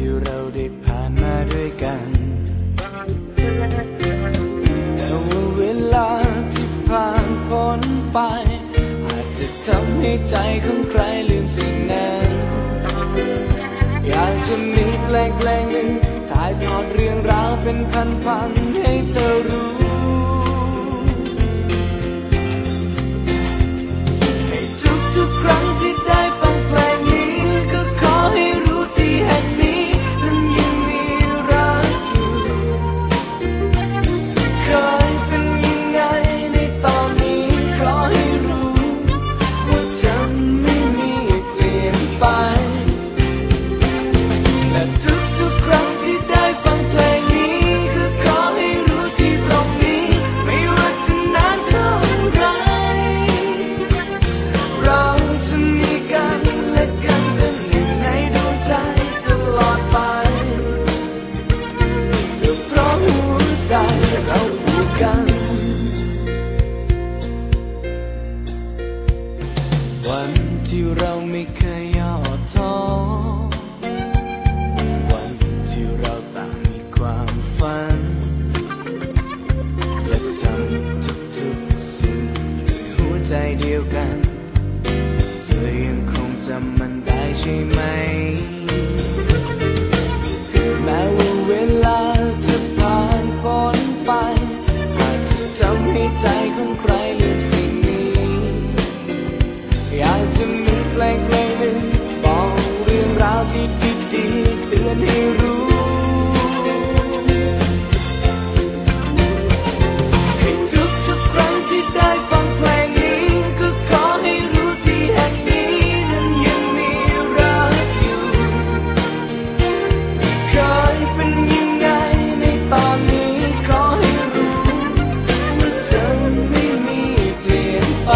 ที่เราได้ผ่านมาด้วยกัน แต่ว่าเวลาที่ผ่านพ้นไป อาจจะทำให้ใจของใครลืมสิ่งนั้น อยากจะมีแปลงแปลงหนึ่งถ่ายทอดเรื่องราวเป็นพันๆให้เธอรู้ กัน วันที่เราไม่เคยย่อท้อ อนให้รู้ให้ทุกทุกครั้งที่ได้ฟังเพลงนี้ก็ขอให้รู้ที่แห่งนี้นั้นยังมีรักอยู่เคยเป็นยังไงในตอนนี้ขอให้รู้ว่าเธอไม่มีเปลี่ยนไป